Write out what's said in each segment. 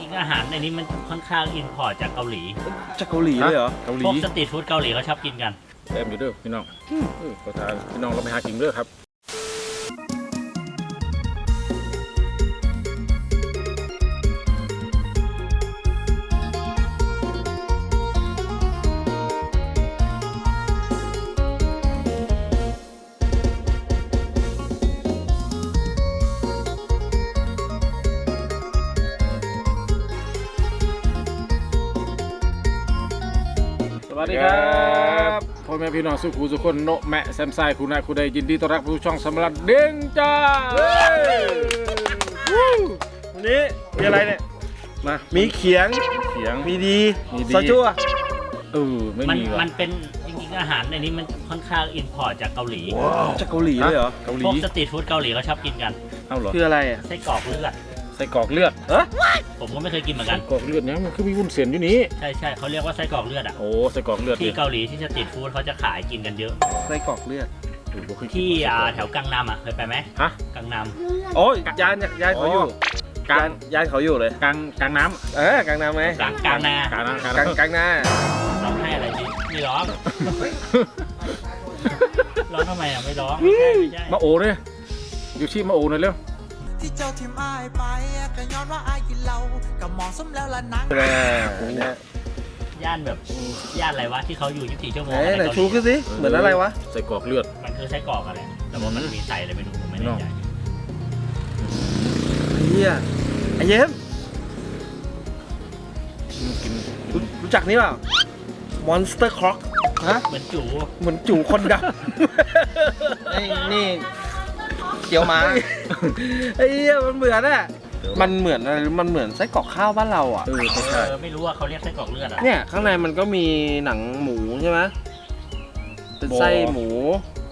ริงๆอาหารในนี้มันค่อนข้างอินพอร์ตจากเกาหลี จากเกาหลีเลยเหรอเกาหลีพวกสตรีทฟู้ดเกาหลีเขาชอบกินกันแซ่บอยู่เด้อพี่น้องเออขอทานพี่น้องเราไปหากินเด้อครับ วัสดีครับพ่อแม่พี่น้องสุขุสุขคนโนแมะแซมไซคุณนายคุณใดยินดีต้อนรับผู้ช่องสำรัดเด้งจ้าวันนี้มีอะไรเนี่ยมามีเขียงเสียงมีดีมีดีซอจั่วเออไม่มันมีว่ะมันเป็นจริงๆอาหารในนี้มันค่อนข้างอินพอร์ตจากเกาหลีจากเกาหลีเลยเหรอเกาหลีพวกสตรีทฟู้ดเกาหลีเขาชอบกินกัน เอ้าเหรอคืออะไรอะไส้กรอกเลือด ใส่กรอกเลือดเออผมก็ไม่เคยกินเหมือนใส่กันกรอกเลือดเนี่ยมันคือมีวุ้นเส้นอยู่นี้ใช่ใช่เขาเรียกว่าไส้กรอกเลือดอะ โอ้ใส่กรอกเลือดที่ดิเกาหลีที่สตรีทฟู้ดเขาจะขายกินกันเยอะ ไส้กรอกเลือดโอ้โหเคยกินที่อ่าแถวกังนำอะเคยไปไหมฮะกังนโอ้ยยานยานเขาอยู่กลางยานยานเขาอยู่เลยกลางกลางน้เออกลางน้ำไหมำกลางกลางนากลางน้ำกลางกลางน้ำกลางหน้าร้องให้อะไรดิไม่ร้องร้องทำไมอะไม่ร้องไม่ใช่ไม่ใช่มาโอเนี่ยอยู่ที่มาโอหน่อยเร็ว ที่เจ้าทิมอายไปก็ย้อนว่าอายกินเหล้าก็เหมาะสมแล้วละนักแน่เนี่ยย่านแบบย่านอะไรวะที่เขาอยู่24ชั่วโมงไหนอะไรไหนเกาหชูลีขึ้นสิเหมือนอะไรวะใส่กรอกเลือด มันคือไส้กรอกอะไรแต่ว่ามันมีใส่อะไรไม่รู้ผมไม่แน่ใจเฮียไอเย็มกินรู้รู้จักนี่เปล่า Monster Croc ฮะเหมือนจูเหมือนจู่คนดไอ้นี่ เกี๊ยวม้าำไอ้เหี้ยมันเหมือนอะมันเหมือนอะไรมันเหมือนไส้กรอกข้าวบ้านเราอะ เออไม่เอใช่อไม่รู้ว่าเขาเรียกไส้กรอกเลือดอะ เนี่ยข้างในมันก็มีหนังหมูใช่ไหมเป็นไส้หมู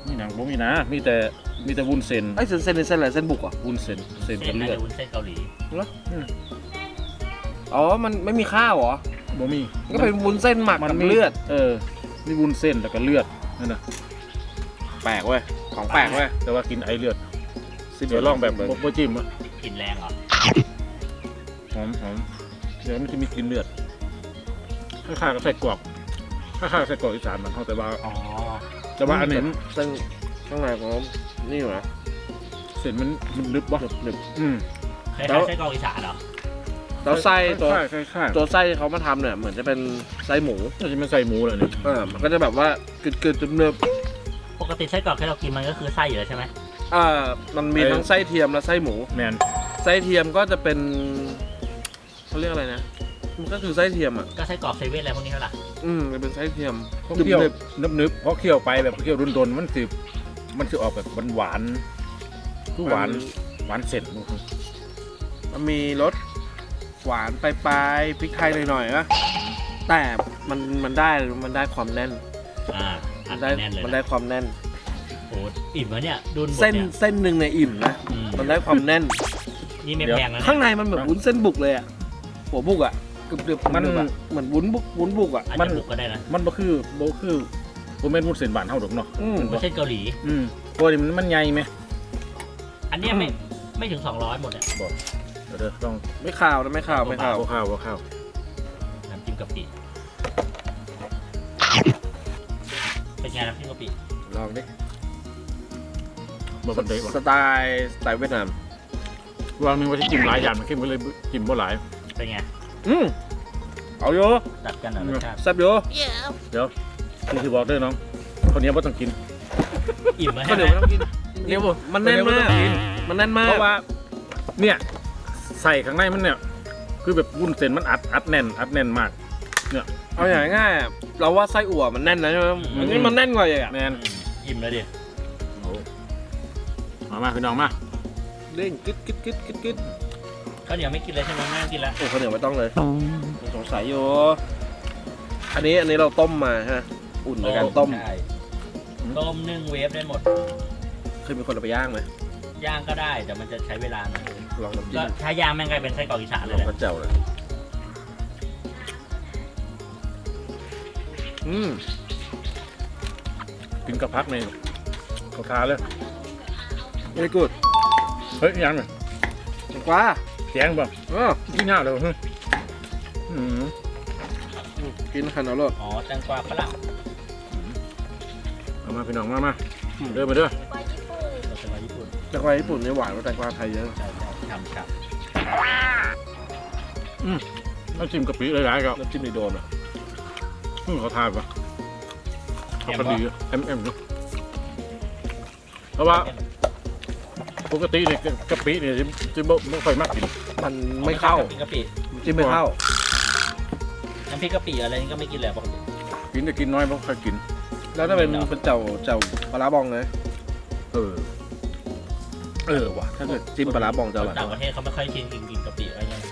มีหนังบ่มีนะ มีแต่มีแต่วุ้นเส้นไอ้ยเส้นเส้นเส้นอะไรเส้นบุกเหรอะวุ้นเส้นเส้นเส้เป็นนน่าเลือดจะวุ้นเส้นเกาหลีอ๋อ มันไม่มีข้าวเหรอ บ่มีก็เป็นวุ้นเส้นหมักกับเลือด เออมีวุ้นเส้นแล้วก็เลือดนั่นน่ะแปลกเว้ย ของแปลกเว้ยแต่ว่ากินไอเลือด เดี๋ยวลองแบบบ่บ่จิ้มอะกลินแรงเหรอหอมหอมเดี๋ยวมันจะมีกลิ่นเลือดคล้ายๆกับไส้กรอกคล้ายๆกับไส้กรอกอีสานมันเท่าแต่ว่าอ๋อแต่ว่าอันนี้เส้นข้างในของนี่อยู่นะเส้นมันมันนึบวะหนึบอืมคล้ายๆไส้กรอกอีสานเหรอๆแล้วไส้ตัวคล้ายๆคล้ายๆตัวไส้ที่เขามาทำเนี่ยเหมือนจะเป็นไส้หมูน่าจะเป็นไส้หมูเลยนี่อ่ามันก็จะแบบว่ากึดๆเนิบปกติไส้กรอกที่เรากินมันก็คือไส้อยู่แล้วใช่ไหมๆ อ่ามันมีทั้งไส้เทียมและไส้หมู แมนไส้เทียมก็จะเป็นเขาเรียกอะไรนะมันก็คือไส้เทียมอะก็ไส้กรอกเซเว่นอะไรพวกนี้เท่าไหร่อืมมันเป็นไส้เทียมเพราะเคี่ยวหนึบนึบนึบๆเพราะเคี่ยวไปแบบเคี่ยวรุนดนๆมันสิมันคือออกแบบหวานๆคือหวานหวานเสร็จมันมีรสหวานปลายๆพริกไทยหน่อยๆนะแต่มันมันได้มันได้ความแน่นอ่าอัมันนได้แน่นเลยมันนะได้ความแน่นโอ้อิ่มแล้วเนี่ยดุนหมดเส้นเนี่ย เส้นหนึ่งในยอิ่มนะ อืม มันได้ความแน่น นี่ไม่แพงแล้วข้างนะในมันเหมือนวุ้นเส้นบุกเลยอะ หัวบุกอะกรึบๆกรึบๆอะเหมือนวุ้นบุกวุ้นบุกอะ อาจมันจะบุกก็ได้นะมันบ่คือบ่คือบ่แม่นวุ้นเส้นหวานเท่าดอกเนาะอืม ไม่ใช่เกาหลี อืมเพราะว่ามันมันใหญ่ไหมอันเนี้ยไม่ไม่ถึง 200 หมดอะบอกเดี๋ยวเด้อลองไม่ข่าวนะไม่ข่าวไม่ข่าวบ่ข้าวบ่ข้าวน้ำจิ้มกะปิเป็นไงน้ำจิ้มกะปิลองดิ บ่บันไดว่ะสไตล์สไตล์เวียดนามวางนึงว่าสิกินหลายอย่างมันเข้มก็เลยกินบ่หลาย เป็นไงอืมเอาโยตัดกันเหรอรสชาติแซ่บโยเดี๋ยวคือสิบอกเด้อน้องคนนี้บ่ต้องกินอิ่มไหมข้าวเหนียวไม่ต้องกินเดี๋ยวบ่มันแน่นมากข้าวเหนียวไม่ต้องกินมันแน่นมาเพกราะว่า เนี่ยใส่ข้างในมันเนี่ยคือแบบวุ้นเส้นมันอัดอัดแน่นอัดแน่นมากเอาอย่างง่ายๆอะเราว่าไส้อั่วมันแน่นนะใช่ไหมอันนี้มันแน่นกว่าอย่างแมนอืมอิ่มแล้วดิโอ้ มามาพี่น้องมาเด้งกึดกึดกึดกึดกึดข้าวเหนียวไม่กินเลยใช่ไหมไม่ต้องกินละโอ้ข้าวเหนียวไม่ต้องเลยสงสัยอยู่อันนี้อันนี้เราต้มมาฮะอุ่นในการต้มใช่ต้มนึ่งเวฟได้หมด เคยมีคนเอาไปย่างไหมย่างก็ได้แต่มันจะใช้เวลาหน่อยลองน้ำจิ้ก็มถ้าย่างแม่งกลายเป็นไส้กรอกอีสานลเลอยงแหละกระเจ้าเลยอืมกินกับพักนี่เขาทาเลย ไม่กูดเฮ้ยยังไงกว่าแกงบ่อ๋อกินยากเลยฮึอืมอืมกินหันเอารสอ๋อแตงกวาฝรั่งเอามาพี่น้องมามาเด้อมาเด้อเราจะมาญี่ปุ่นแต่กวาญี่ปุ่นนี่หวานกว่าแต่กวาไทยเยอะใช่ใช่ทำครับน้ำจิ้มกะปิหลายๆครับน้ำจิ้มในโดนอะอืมเขาทานปะเขาพอดีเอ็มเอ็มอยู่เพราะว่า ปกติเนี่ยกะปิเนี่ยจะจะบ่ไม่ค่อยมักกิน มันไม่เข้าน้ำพริกกะปิจิ้มไม่เข้าน้ำพริกกะปิอะไรนี่ก็ไม่กินเลยปกติกินจะกินน้อยไม่ค่อยกิน แล้วถ้าเป็นเป็นเจ้าเจ้าปลาร้าบองเลยเออ เออว่ะถ้าเกิดจิ้มปลาร้าบองจะอร่อยต่างประเทศเขาไม่ค่อยกินกินกินกะปิอะไรเงี้ย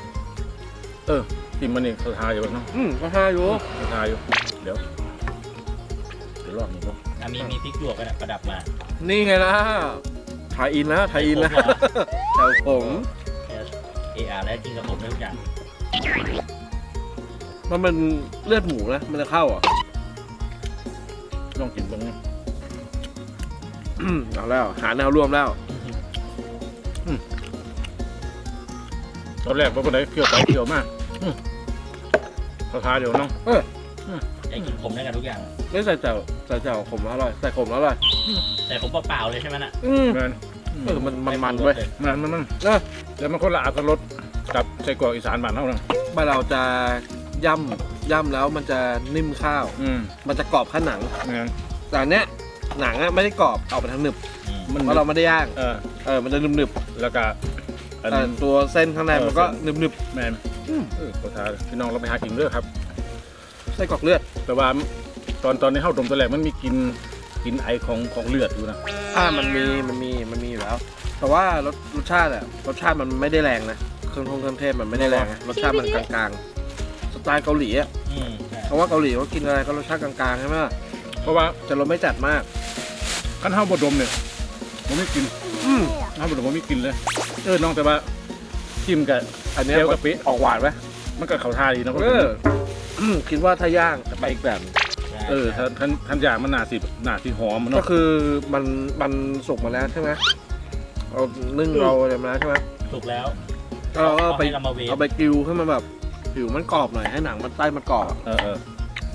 กินมันนี่เขาทาอยู่เนาะอืมก็ห้าอยู่เขาทาอยู่ เดี๋ยวเดี๋ยวรอบนี้ก็อะมีมีพริกหยวกกันอะประดับมา นี่ไงล่ะ ไทยอินแล้วไทยอินแล้วไทยครบเหรอแถวผมเออาร์แล้วกินกับผมได้ทุกอย่างมันเป็นเลือดหมูนะ มันจะเข้าอะลองกินบ้างนะอืมเอาแล้ว หาแนวร่วมแล้วตอนแรกว่าคนไหนเคี่ยวไปเคี่ยวมากอืมเขาทาเดี๋ยวน้องอยากกินผมได้กับทุกอย่างไม่ใส่เจ้าใส่เจ้าขมแล้วอร่อย ใส่ขมแล้วอร่อย แต่ผมเปล่าๆเลยใช่ไหมน่ะ อืมแมันเออมันมันมันเว้ยมันมันมันเออแต่มันคนละอัตรสกับใส่กรอกอีสานบ้านเท่านั้นบ้านเราจะย่ำย่ำแล้วมันจะนิ่มข้าว อืมมันจะกรอบข้างหนังงั้นแต่อันเนี้ยหนังอะไม่ได้กรอบเอาไปทางหนึบอืมมันเพราะเราไม่ได้ย่างเออเออมันจะหนึบหนึบแล้วก็อันแต่ตัวเส้นข้างในมันก็หนึบหนึบแมนอืมเออเขาทาพี่น้องเราไปหากินเด้อครับ ไส้กรอกเลือดแต่ว่าตอนตอนในเข้าดมตัวแรกมันมีกลิน กลินไอของของเลือดอยู่นะอ่ามันมีมันมีมันมีอยู่แล้ว แต่ว่ารสรสชาติอะรสชาติมันไม่ได้แรงนะเครื่องทงเครื่องเทศมันไม่ได้แรงนะรสชาติมันกลางๆสไตล์เกาหลีอะอืมใช่เพราะว่าเกาหลีเขากินอะไรก็รสชาติกลางๆใช่ไหมเพราะว่าจะรสไม่จัดมาก ขั้นเข้าบดมเนี่ยผมไม่กินอืมเข้าบดมผมไม่กินเลยเออน้องแต่ว่าชิมกับ อันเนี้ยเจียวกะปิ ออกหวานไหมมันก็เขาทาดีนะก็เอออืมคิดว่าถ้าย่างจะไปอีกแบบหนึ่งใช่ เออท่านท่านท่านอยางมันหนาสิหนาสิหอมมันก็เนาะคือมันมันสุกมาแล้วใช่ไหมเรานึ่งเราอะไรมาแล้วใช่ไหมถูกแล้วแล้วเราก็เอาไปให้เรามาเวฟเอาไปกริวให้มันแบบผิวมันกรอบหน่อยให้หนังมันใต้มันกรอบอะเออเออ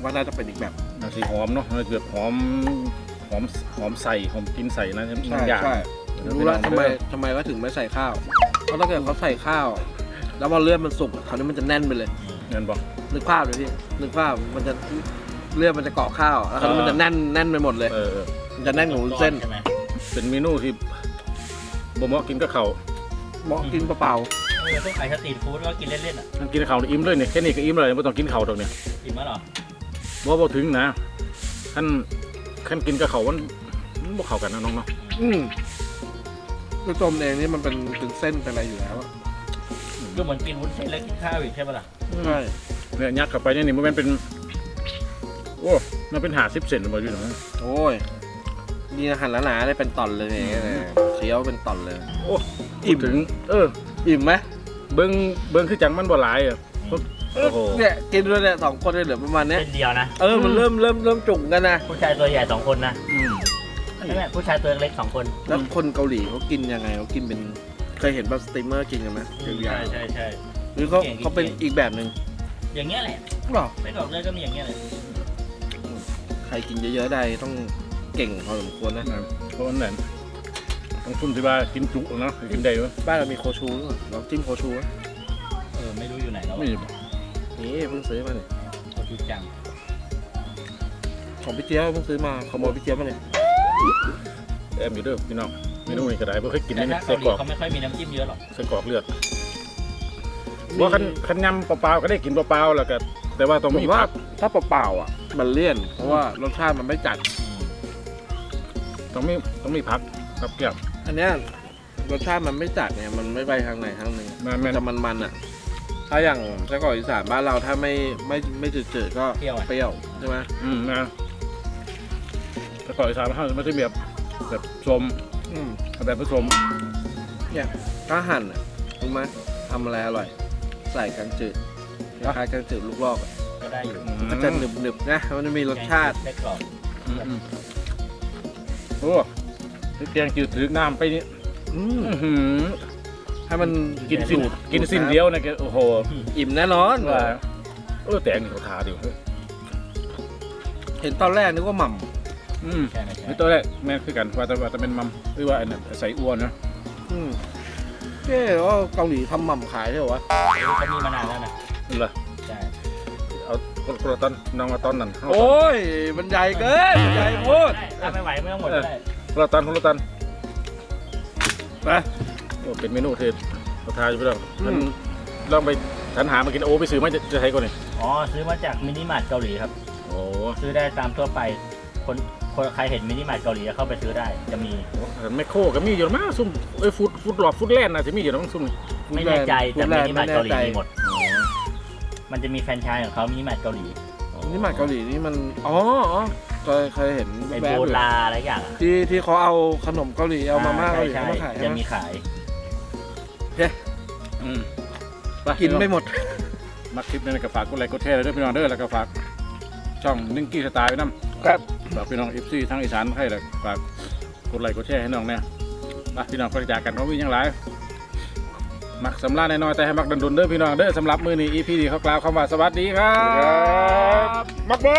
ว่าน่าจะเป็นอีกแบบ หนาสิหอมเนาะเกือบหอมหอมหอมใส่หอมกินใส่นะใช่อย่างใช่รู้แล้วทำไมทำไมก็ถึงไม่ใส่ข้าวเพราะถ้าเกิดเขาใส่ข้าว แล้วพอเลือดมันสุกอะคราวนี้มันจะแน่นไปเลยอืมเงินบอกนึกภาพเลยพี่นึกภาพมันจะ เลือดมันจะเกาะข้าว แล้วคราวนี้มันจะแน่นแน่นไปหมดเลยเออเออมันจะแน่นของวุ้นเส้นใช่ไหมเป็นเมนูที่บ่เหมาะกินกับเขาวเหมาะกินเปล่าเออพวกขายสตรีทฟู้ดก็กินเล่นๆอะมันกินกับเขาวนี่อิ่มเลยเนี่ยแค่นี้ก็อิ่มเลยไม่ต้องกินเขาวดอกเนี่ยอิ่มมั้ยเหรอบ่บ่ถึงนะขั้นขั้นกินกับเขาวมันมันบ่เข้ากันนะน้องเนาะๆอืมคือต้มเองนี่มันเป็นเป็นเส้นเป็นอะไรอยู่แล้วอะก็เหมือนกินวุ้นเส้นแล้วกินข้าวอีกใช่ปะล่ะ ใช่เนี่ยยัดเข้าไปเนี่ยนี่มันเป็น โอ้มันเป็นหาสิบเซนมาอยู่ตรงนั้นโอ้ยนี่หั่นหนาๆได้เป็นตอนเลยเนี่ยเคี้ยวเป็นตอนเลยอิ่มถึง เออ อิ่มไหมเบิ้งเบิ้งคือจังมันบ่หลายอะโอ้โหเนี่ยกินด้วยเนี่ยสองคนเลยเหลือประมาณเนี้ยเส้นเดียวนะเออมันเริ่มเริ่มเริ่มจุกกันนะผู้ชายตัวใหญ่สองคนนะอืมใช่ไหมผู้ชายตัวเล็กสองคน แล้วคนเกาหลีเขากินยังไงเขากินเป็นเคยเห็นแบบสตรีมเมอร์กินกันไหมยาใช่วใช่ใช่ๆหรือเขาเก่งๆเขาเป็นอีกแบบหนึ่งอย่างเงี้ยแหละหรอไส้กรอกเลือดก็มีอย่างเงี้ยเลย ใครกินเยอะๆได้ต้องเก่งพอสมควรนะนะเพราะว่านั่นต้องคุณที่ว่ากินจุเนาะกินได้ไหมบ้านเรามีโคชูหรือเปล่าเราจิ้มโคชูไหมเออ ไม่รู้อยู่ไหนแล้วไม่อะนี่เพิ่งซื้อมาเนี่ยเขาดูจังของพี่เจี๊ยบเพิ่งซื้อมาขโมยพี่เจี๊ยบมาเนี่ยแอมอยู่เด้อพี่น้องเมนูนี้ก็ได้บ่เคยกินแต่เลยถ้าใส่เกาหลีกรอกเขาไม่ค่อยมีน้ำจิ้มเยอะหรอก ใส่กรอกเลือดบ่คันคันยำเปล่าๆก็ได้กินเปล่าๆแล้วก็แต่ว่าต้องผมีมว่าผักถ้าเปล่าๆอะ มันเลี่ยน เพราะว่ารสชาติมันไม่จัดอืมต้องมีต้องมีผักกับแก้วอันเนี้ยรสชาติมันไม่จัดเนี่ยมันไม่ไปทางไหนทางหนึ่งแม่มันนจะมันๆอะ ถ้าอย่างไส้กรอกอีสานบ้านเราถ้าไม่ไม่ไม่จืดๆก็เปรี้ยวอะเปรี้ยวใช่ไหมๆอืมนะแต่กรอกอีสานมันมันจะมีแบบแบบส้มอืมแบบผสมถ้าหั่นอะรู้ไหมทำอะไรอร่อย ใส่กังจืดคล้ายๆกังจืดลูกลอกอะ ก็ได้อยู่ก็จะหนึบๆนะมันจะมีรสชาติได้กรอบอืมอืมโอ้แกงจืดถือน้ำไปนี่อืมอื้อหือให้มันกินสิ้นกินสิ้นเดียวนะแกโอ้โหอิ่มแน่นอน ว่าเออแตงนี่เขาทาดิเฮ้ยเห็นตอนแรกนึกว่าหม่อืมใช่ไหมใช่นี่ตัวแรกแม่นคือกันว่าแต่ว่าแต่เป็นมัมหรือว่าอันนั้นใส่อ้วนนะำอืมเอ๊ะว่าเกาหลีทำหม่ำขายใช่เหรอวะเขามีมานานแล้วนะนี่เหรอใช่เอา คนคนละตอนน้องมาตอนนั้นเอาโอ้ยมันใหญ่เกินมันใหญ่โพูดได้ถ้าไม่ไหวไม่ต้องหมดก็ได้คนละตอนคนละตอนนะโอ้เป็นเมนูที่เขาทาอยู่พี่น้องอืมมันลองไปสรรหามากินโอ้ไปซื้อมาจะจะใช้ก่อนนี่อ๋อซื้อมาจากมินิมาร์ทเกาหลีครับโอ้ซื้อได้ตามทั่วไปคนคนใครเห็นมินิมาร์ทเกาหลีเข้าไปซื้อได้จะมีแมคโครก็มีอยู่แล้วมั้งซุ่มเอ้ยฟูดฟูดหลอดฟูดแลนด์น่ะจะมีอยู่แล้วมั้งซุ่มนี่ไม่แน่ใจแต่ฟู้ดแลมินด์นิมาร์ทเกาหลีไม่แน่ใจมีหมด มันจะมีแฟรนไชส์ของเขามินิมาร์ทเกาหลีนี่มาเกาหลีนี่มัน อ๋ออ๋อเคยเคยเห็นไอแบโบบอยู่ลาอะไรอย่างอะที่ที่เขาเอาขนมเกาหลีเอามาม่าใช่เกาหลีใช่เอามาขายจะใช่ไหมมีขายอืมไปกินไม่หมดมาคลิปนี้ก็ฝากกดไลค์กดแชร์เลยด้วยพี่น้องเด้อแล้วก็ฝากช่องนึ่งกี้สไตล์ไว้น้ำครับ ฝากพี่น้องเอฟซีทั้งอีสานให้เลยฝากกดไลค์กดแชร์ให้น้องเนี่ยมาพี่น้องก็จากกันเพราะวิ่งยังไร มักสำลาญน้อยๆแต่ให้มักดันดุนเด้อพี่น้องเด้อสำหรับมือนี้อีพีนี้เขากล่าวคำว่าสวัสดีครับ มักบอ